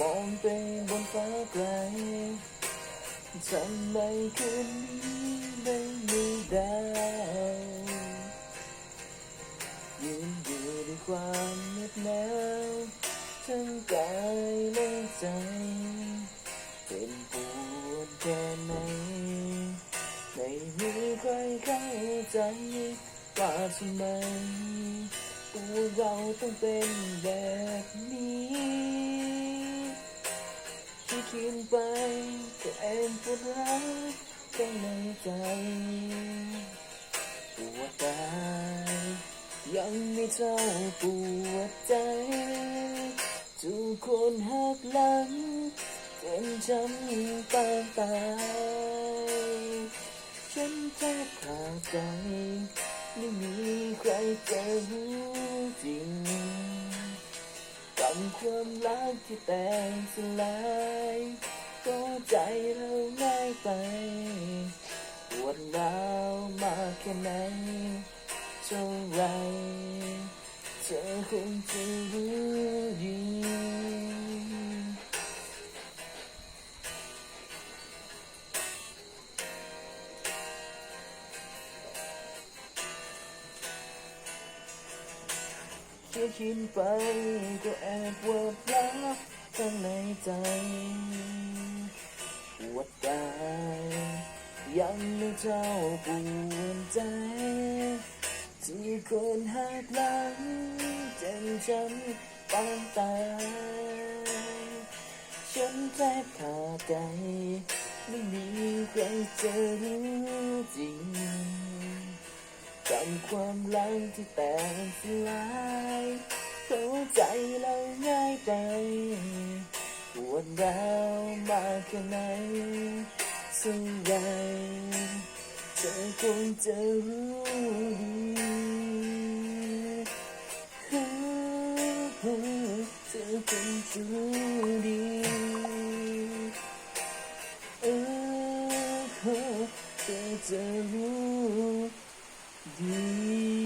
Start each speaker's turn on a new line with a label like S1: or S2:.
S1: มองไปบนฟ้าไกลทำไมคืนนี้ไม่มีดาวยืนอยู่ด้วยความเหน็บหนาวทั้งกายและใจเป็นปวดแค่ไหนไม่มีใครเข้าใจว่าทำไมตัวเราต้องเป็นแบบนี้ คิดไปก็แอบปวดร้าวข้างในใจปวดกายยังไม่เท่าปวดใจทุกคนหักหลังจนช้ำปางตายฉันแทบขาดใจ ไม่มีใครเจะ ความรักที่แตกสลายก็ใจเราง่ายไปปวดร้าวมากแค่ไหนเท่าไรเธอคงจะรู้ดี แค่คิดไปก็แอบปวดร้าวข้างในใจปวดกายยังไม่เท่าปวดใจ ที่คนหักหลังเจ็บช้ำปางตายฉันแทบขาดใจไม่มีใครจะรู้จริง กับความรักที่แตกสลายเข้าใจเราง่ายไปปวดร้าวมากแค่ไหนสิ่งใดเธอคงจะรู้ดีเธอคงจะรู้ดีเออเธอจะรู้ ดี